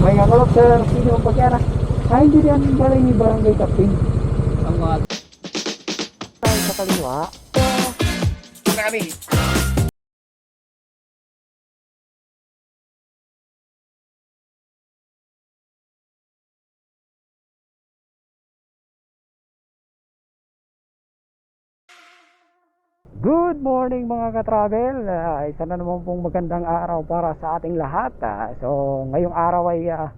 May kakalap sir, sino ang pagkara? Ay, hindi yan pala ni barangay captain. Ang mga Tayo sa kaliwa. na kami. Good morning mga ka-travel. Ah, isa na naman pong magandang araw para sa ating lahat. Ah, so, ngayong araw ay ah,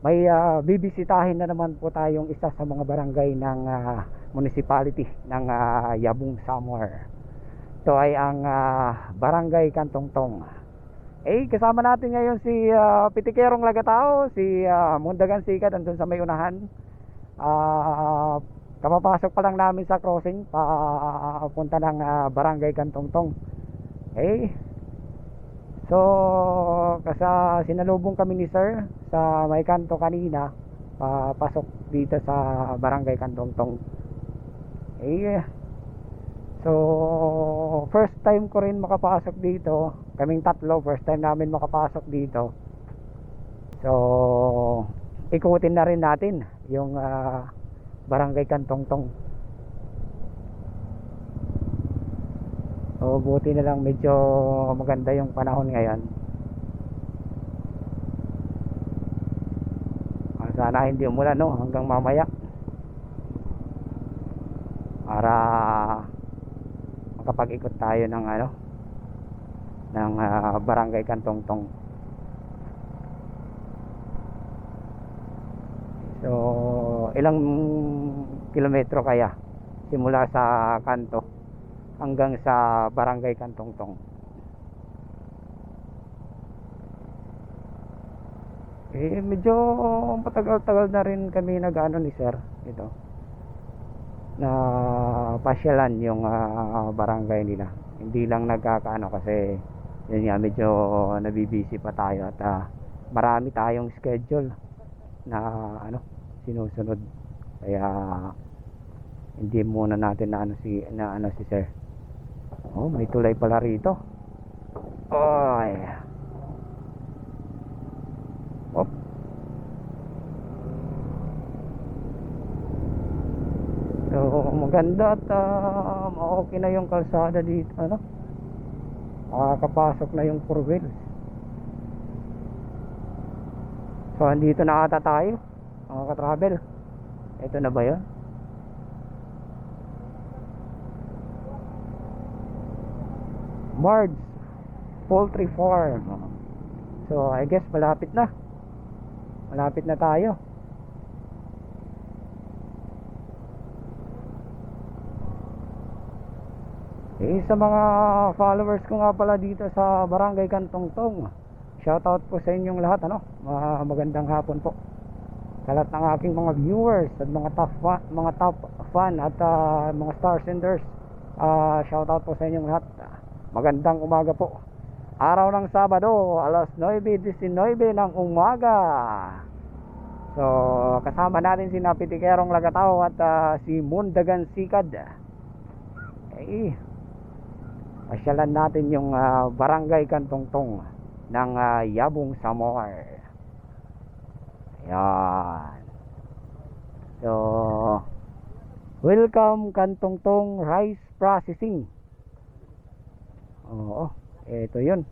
may ah, bibisitahin na naman po tayong isa sa mga barangay ng ah, municipality ng ah, Yabung Samar. Ito ay ang ah, Barangay Kantongtong. Eh, kasama natin ngayon si ah, Pitikerong Lagatao, si ah, Mundagan Sikat, andun sa may unahan. Ah, kapapasok pa lang namin sa crossing papunta ng ah, barangay Kantongtong okay. So kasa sinalubong kami ni sir sa may kanto kanina papasok dito sa barangay Kantongtong okay. So first time ko rin makapasok dito kaming tatlo first time namin makapasok dito. So ikutin na rin natin yung ah, barangay Kantongtong o buti na lang medyo maganda yung panahon ngayon. Ah, sana hindi umulan no? Hanggang mamaya. Para makapag-ikot tayo ng ano ng ah, barangay Kantongtong So, ilang kilometro kaya simula sa kanto hanggang sa barangay Kantongtong? Eh, medyo matagal-tagal na rin kami nag-ano ni sir ito na pasyalan yung ah, barangay nila hindi lang nagkakaano kasi yun nga medyo nabibisi pa tayo at ah, marami tayong schedule na ano sinusunod. Kaya hindi muna natin na ano si na ano si sir. Oh may tulay pala rito. Oy. Op. So maganda at ah, okay na yung kalsada dito ano? Makakapasok na yung four wheels. So, andito na ata tayo, mga ka-travel. Ito na ba yun? Mards Poultry Farm. So, I guess malapit na. Malapit na tayo. Eh, sa mga followers ko nga pala dito sa Barangay Kantongtong. Shoutout po sa inyong lahat ano. Magandang hapon po. Sa lahat ng aking mga viewers at mga top fan, mga top fan at ah, mga star senders. Ah, shoutout po sa inyong lahat. Magandang umaga po. Araw ng Sabado, alas 9:19 ng umaga. So, kasama natin si Napitikerong Lagatao at ah, si Mundagan Sikad. Okay. Pasyalan natin yung ah, Barangay Kantongtong ng ah, Yabong Samar. Ayan. So, welcome Kantongtong Rice Processing. Oo, ito yun.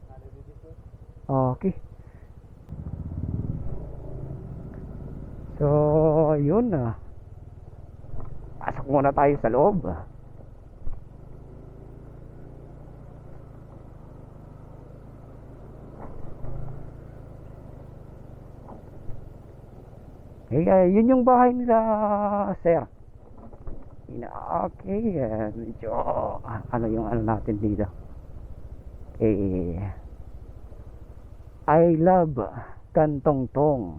Okay. So, yun na. Pasok muna tayo sa loob. Eh, eh, yun yung bahay nila, sir. Okay, eh, medyo, ah, ano yung ano natin dito. Eh, I love Kantong Tong.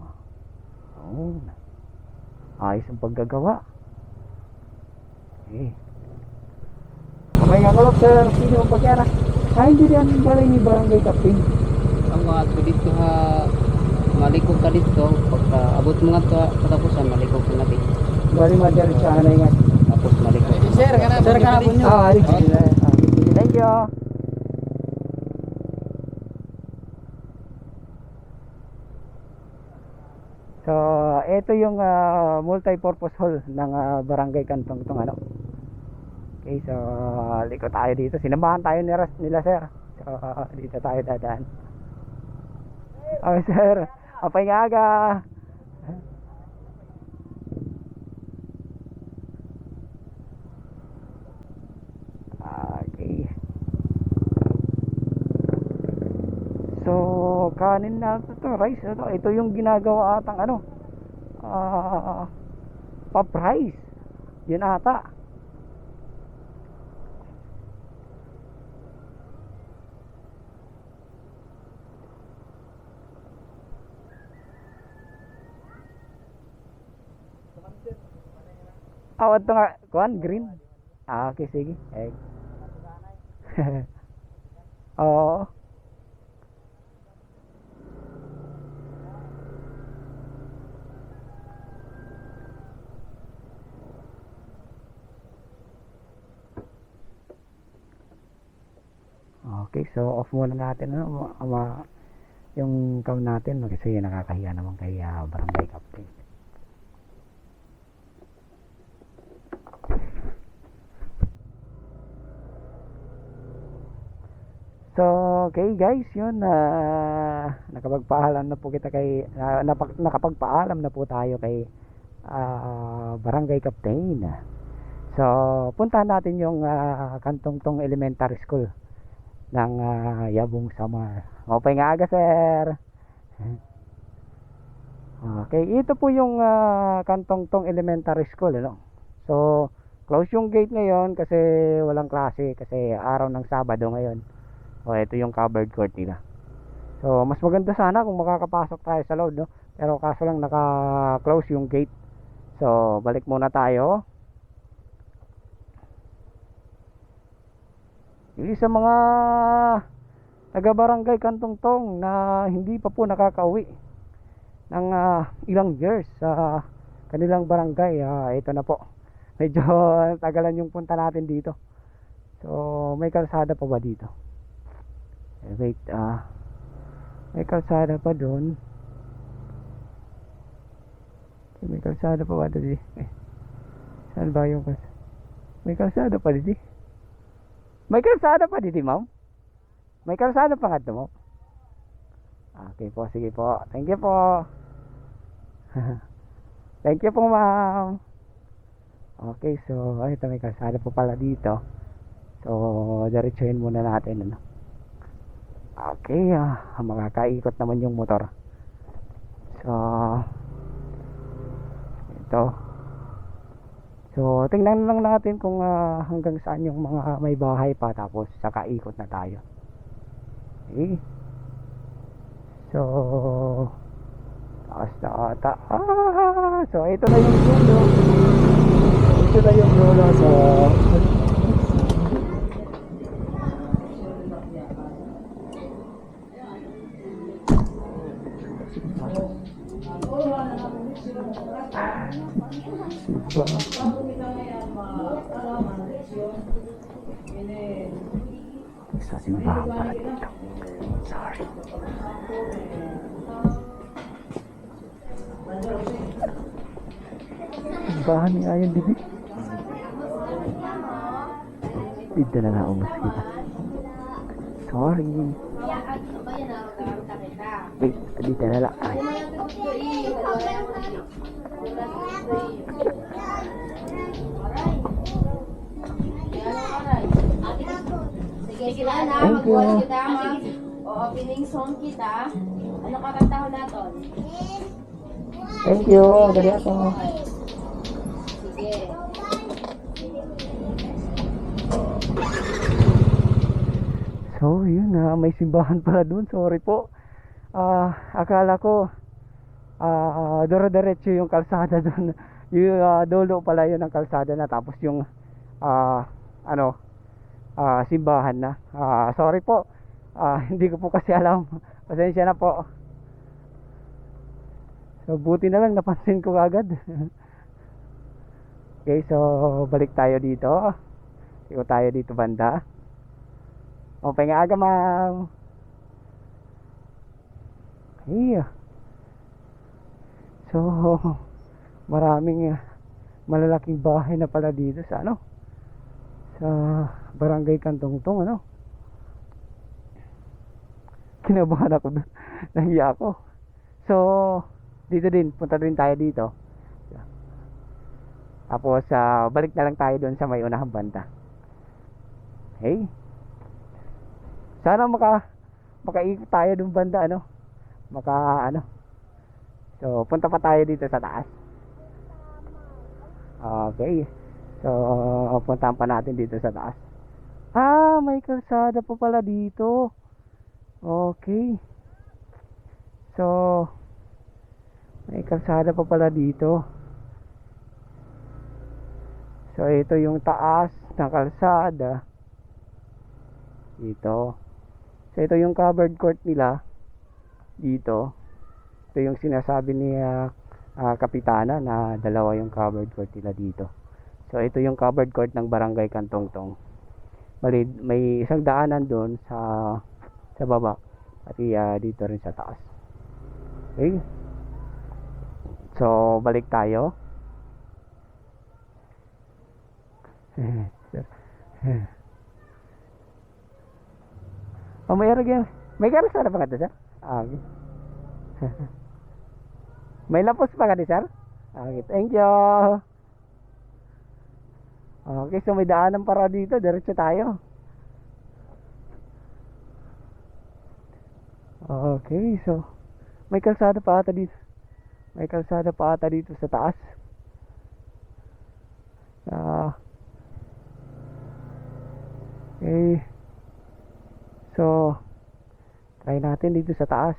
Oh, ayos ang paggagawa. Eh. May kakalap, sir. Sino ang pagkara? Ay, hindi yan pala ni barangay captain. Ang mga dito ha malikog ka dito pagka abot mga to katapusan malikog ka na dito. Bali, madyan siya na nga. Tapos malikog. Sir, ka na. Sir, ka na po nyo. Ah. Thank you. So, ito yung ah, multi-purpose hall ng ah, Barangay Kantong tong ano. Okay, so liko tayo dito. Sinamahan tayo ni Ras, nila sir. So, dito tayo dadaan. Oh, sir. Apay nga aga. Okay. So, kanin na ito, to, rice. Ito, ito yung ginagawa atang ano, ah, pop rice. Yun ata. Ah, ito nga, kuan, green. Ah, okay, sige. Eh. Oo. Okay, so off muna natin ano, ma, ma- yung cam natin kasi nakakahiya naman kay ah, barangay captain. So, okay guys, yun na nakapagpaalam na po kita kay na, napag- nakapagpaalam na po tayo kay ah, Barangay Captain. So, puntahan natin yung ah, Kantong Tong Elementary School ng ah, Yabong Samar. Okay nga aga, sir. Okay, ito po yung ah, Kantong Tong Elementary School, ano? So, close yung gate ngayon kasi walang klase kasi araw ng Sabado ngayon. O, ito yung covered court nila. So, mas maganda sana kung makakapasok tayo sa loob, no? Pero kaso lang naka-close yung gate. So, balik muna tayo. Yung sa mga taga-barangay Kantong Tong na hindi pa po nakakauwi ng ah, ilang years sa kanilang barangay. Ah, ito na po. Medyo tagalan yung punta natin dito. So, may kalsada pa ba dito? Wait, ah. may kalsada pa doon. May kalsada pa ba doon? Eh, saan ba yung kalsada? May kalsada pa dito. May kalsada pa dito, ma'am? May kalsada pa nga doon, ma'am? Okay po, sige po. Thank you po. Thank you po, ma'am. Okay, so, ay, ito may kalsada po pala dito. So, diretsuhin muna natin, ano. Okay, ah, makakaikot naman yung motor. So, ito. So, tingnan lang natin kung ah, hanggang saan yung mga may bahay pa tapos saka ikot na tayo. Okay. So, taas na ata. Ah, so, ito na yung dulo. Ito na yung dulo. So, sa simbahan pala dito. Sorry. Simbahan ni Ayan Bibi. Dito na naumas kita. Sorry. Wait, dito na lang. Ay. Sige, na. Mag-watch kita, mag o opening song kita. Ano kakanta ko naton? Thank you. Dali ako. Sige. So, yun na. May simbahan pala dun. Sorry po. Ah, akala ko ah dire-diretso yung kalsada doon. Yung ah, dulo pala yun ang kalsada na tapos yung ah ano ah simbahan na. Ah, sorry po. Ah, hindi ko po kasi alam. Pasensya na po. So, buti na lang napansin ko agad. okay, so balik tayo dito. Ikaw tayo dito banda. O, nga aga, ma'am. Okay. So, maraming ah, malalaking bahay na pala dito sa ano? Sa Barangay Kantongtong, ano? Kinabahan ako doon. Nahiya ako. So, dito din, punta din tayo dito. Tapos, ah, balik na lang tayo doon sa may unahang banda. Hey. Sana maka makaikot tayo doon banda ano. Maka ano. So, punta pa tayo dito sa taas. Okay. So, puntahan pa natin dito sa taas. Ah, may kalsada pa pala dito. Okay. So, may kalsada pa pala dito. So, ito yung taas ng kalsada. Dito. So, ito yung covered court nila. Dito. Ito yung sinasabi ni ah, ah, Kapitana na dalawa yung covered court nila dito. So, ito yung covered court ng Barangay Kantongtong. Bali, may isang daanan doon sa sa baba. Pati ah, dito rin sa taas. Okay. So, balik tayo. oh, may aragyan. May karasada pa ka sir? Okay. may lapos pa ka di, sir? Okay, thank you. Okay, so may daanan para dito. Diretso tayo. Okay, so may kalsada pa ata dito. May kalsada pa ata dito sa taas. Ah. okay. So, try natin dito sa taas.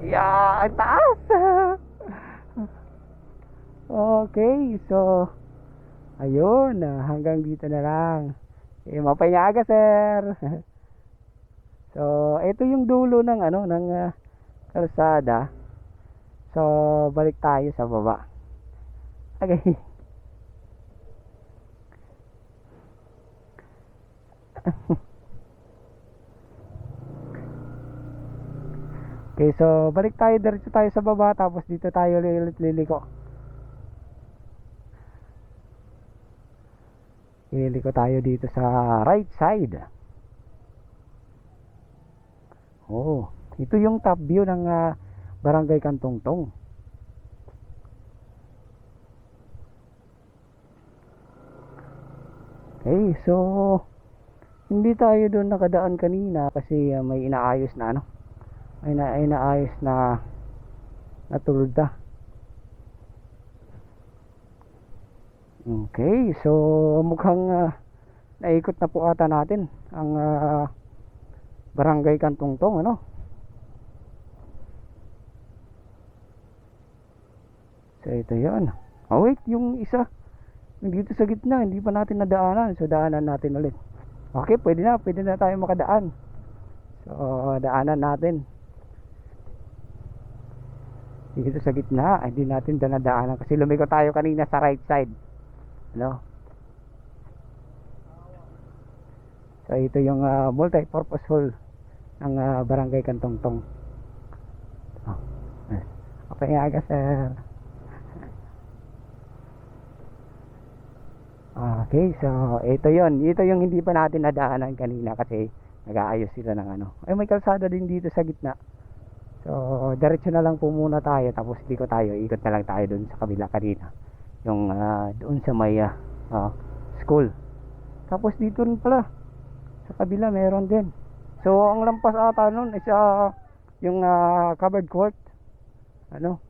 Yeah, ang taas! okay, so, ayun, hanggang dito na lang. Eh, mapay nga aga, sir. so, ito yung dulo ng ano, ng ah, kalsada. So, balik tayo sa baba. Okay. Okay, so balik tayo diretso tayo sa baba tapos dito tayo ulit liliko. Liliko tayo dito sa right side. Oh, ito yung top view ng ah, Barangay Kantongtong. Okay, so hindi tayo doon nakadaan kanina kasi ah, may inaayos na ano ay na ay naayos na natulda. Okay so mukhang ah, naikot na po ata natin ang ah, barangay kantungtong ano? So ito yon oh wait yung isa dito sa gitna hindi pa natin nadaanan. So daanan natin ulit. Okay pwede na pwede na tayo makadaan. So daanan natin dito sa gitna hindi natin danadaanan kasi lumiko tayo kanina sa right side. Ano? So ito yung ah, multi-purpose hall ng ah, barangay Kantongtong. Oh. okay aga sir. Okay so ito yon ito yung hindi pa natin nadaanan kanina kasi nag-aayos sila ng ano. Ay may kalsada din dito sa gitna So, diretso na lang po muna tayo tapos di ko tayo, ikot na lang tayo dun sa kabila kanina. Yung ah, doon sa may ah, school. Tapos dito rin pala sa kabila meron din. So, ang lampas ata nun is ah, yung ah, covered court. Ano?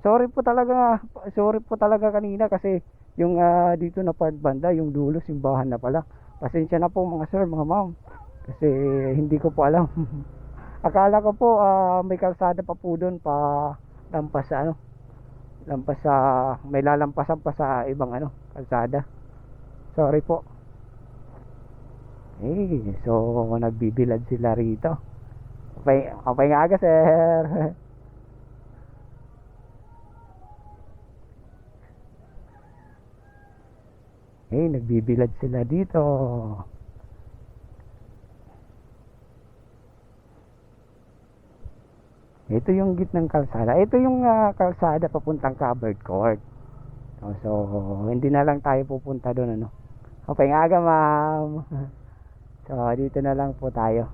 Sorry po talaga, sorry po talaga kanina kasi yung ah, dito na part banda, yung dulo simbahan na pala. Pasensya na po mga sir, mga ma'am. Kasi hindi ko po alam. Akala ko po ah, may kalsada pa po doon pa lampas sa ano. Lampas sa may lalampasan pa sa ibang ano, kalsada. Sorry po. Eh, so nagbibilad sila rito. Okay, okay nga aga, sir. Eh, nagbibilad sila dito. Ito yung gitnang kalsada. Ito yung ah, kalsada papuntang covered court. Oh, So, hindi na lang tayo pupunta doon ano. Okay nga aga, ma'am. So, dito na lang po tayo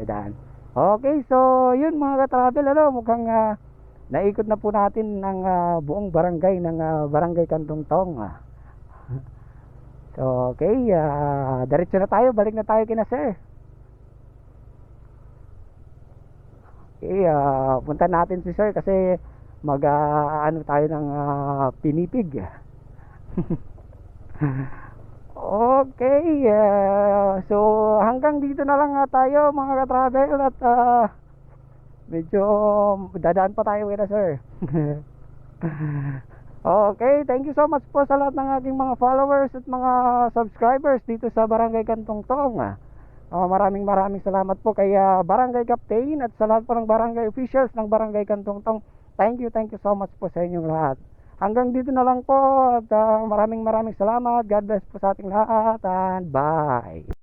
sa daan. Okay, so yun mga ka-travel ano, mukhang ah, naikot na po natin ng ah, buong barangay ng ah, Barangay Kantong Tong. ah. So, okay, ah, diretso na tayo, balik na tayo kina sir. Okay, ah, punta natin si sir kasi mag ah, ano tayo ng ah, pinipig. okay, ah, so hanggang dito na lang nga tayo mga ka-travel at ah, medyo dadaan pa tayo kina sir. Okay, thank you so much po sa lahat ng aking mga followers at mga subscribers dito sa Barangay Kantong Tong. Ah, maraming maraming salamat po kay ah, Barangay Captain at sa lahat po ng barangay officials ng Barangay Kantong Tong. Thank you, thank you so much po sa inyong lahat. Hanggang dito na lang po at ah, maraming maraming salamat. God bless po sa ating lahat and bye.